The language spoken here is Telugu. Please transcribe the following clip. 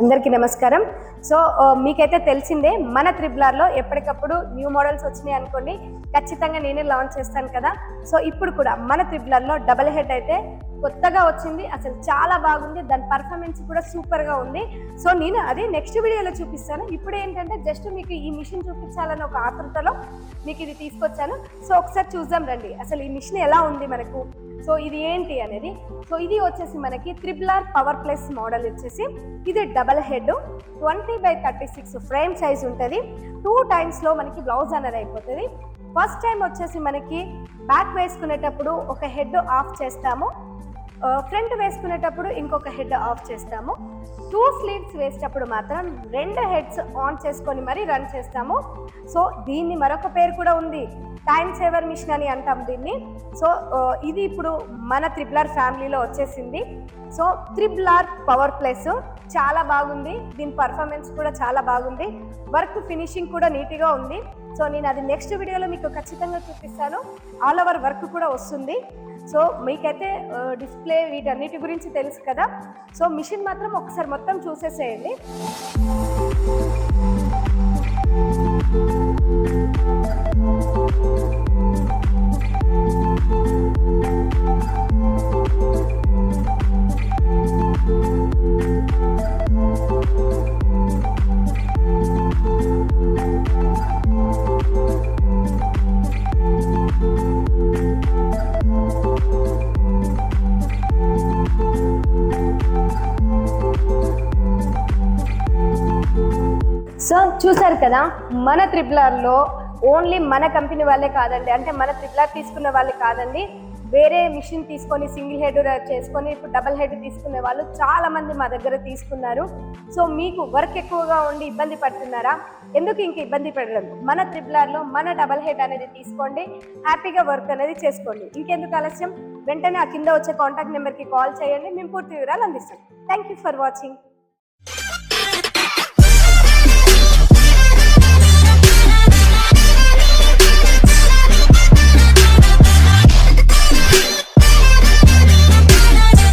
అందరికీ నమస్కారం. సో మీకైతే తెలిసిందే మన త్రిబ్లార్లో ఎప్పటికప్పుడు న్యూ మోడల్స్ వచ్చినాయి అనుకోండి ఖచ్చితంగా నేనే లాంచ్ చేస్తాను కదా. సో ఇప్పుడు కూడా మన త్రిబ్లార్లో డబల్ హెడ్ అయితే కొత్తగా వచ్చింది. అసలు చాలా బాగుంది. దాని పర్ఫార్మెన్స్ కూడా సూపర్గా ఉంది. సో నేను అది నెక్స్ట్ వీడియోలో చూపిస్తాను. ఇప్పుడు ఏంటంటే జస్ట్ మీకు ఈ మిషన్ చూపించాలని ఒక ఆతృతలో మీకు ఇది తీసుకొచ్చాను. సో ఒకసారి చూద్దాం రండి. అసలు ఈ మిషన్ ఎలా ఉంది మనకు? సో ఇది ఏంటి అనేది? సో ఇది వచ్చేసి మనకి త్రిబులార్ పవర్ ప్లస్ మోడల్ వచ్చేసి. ఇది double head twenty by thirty six frame size ఉంటుంది టూ టైమ్స్లో మనకి బ్లౌజ్ అనేది అయిపోతుంది. ఫస్ట్ టైం వచ్చేసి మనకి బ్యాక్ వేసుకునేటప్పుడు ఒక హెడ్ ఆఫ్ చేస్తాము. ఫ్రంట్ వేసుకునేటప్పుడు ఇంకొక హెడ్ ఆఫ్ చేస్తాము. టూ స్లీవ్స్ వేసేటప్పుడు మాత్రం రెండు హెడ్స్ ఆన్ చేసుకొని మరీ రన్ చేస్తాము. సో దీన్ని మరొక పేరు కూడా ఉంది. టైం సేవర్ మిషన్ అని అంటాం దీన్ని. సో ఇది ఇప్పుడు మన త్రిబులార్ ఫ్యామిలీలో వచ్చేసింది. సో త్రిబులార్ పవర్ ప్లస్ చాలా బాగుంది. దీని పర్ఫార్మెన్స్ కూడా చాలా బాగుంది. వర్క్ ఫినిషింగ్ కూడా నీట్గా ఉంది. సో నేను అది నెక్స్ట్ వీడియోలో మీకు ఖచ్చితంగా చూపిస్తాను. ఆల్ ఓవర్ వర్క్ కూడా వస్తుంది. సో మీకైతే డిస్ప్లే వీటన్నిటి గురించి తెలుసు కదా. సో మిషన్ మాత్రం ఒకసారి మొత్తం చూసేసేయండి. సో చూసారు కదా మన త్రిబులార్లో ఓన్లీ మన కంపెనీ వాళ్ళే కాదండి. అంటే మన త్రిబులార్ తీసుకున్న వాళ్ళే కాదండి. వేరే మిషన్ తీసుకొని సింగిల్ హెడ్ చేసుకొని ఇప్పుడు డబల్ హెడ్ తీసుకునే వాళ్ళు చాలా మంది మా దగ్గర తీసుకున్నారు. సో మీకు వర్క్ ఎక్కువగా ఉండి ఇబ్బంది పడుతున్నారా? ఎందుకు ఇంక ఇబ్బంది పడడం? మన త్రిబులార్లో మన డబల్ హెడ్ అనేది తీసుకోండి హ్యాపీగా వర్క్ అనేది చేసుకోండి. ఇంకెందుకు ఆలస్యం? వెంటనే ఆ కింద వచ్చే కాంటాక్ట్ నెంబర్కి కాల్ చేయండి మేము పూర్తి వివరాలు అందిస్తాం. Thank you for watching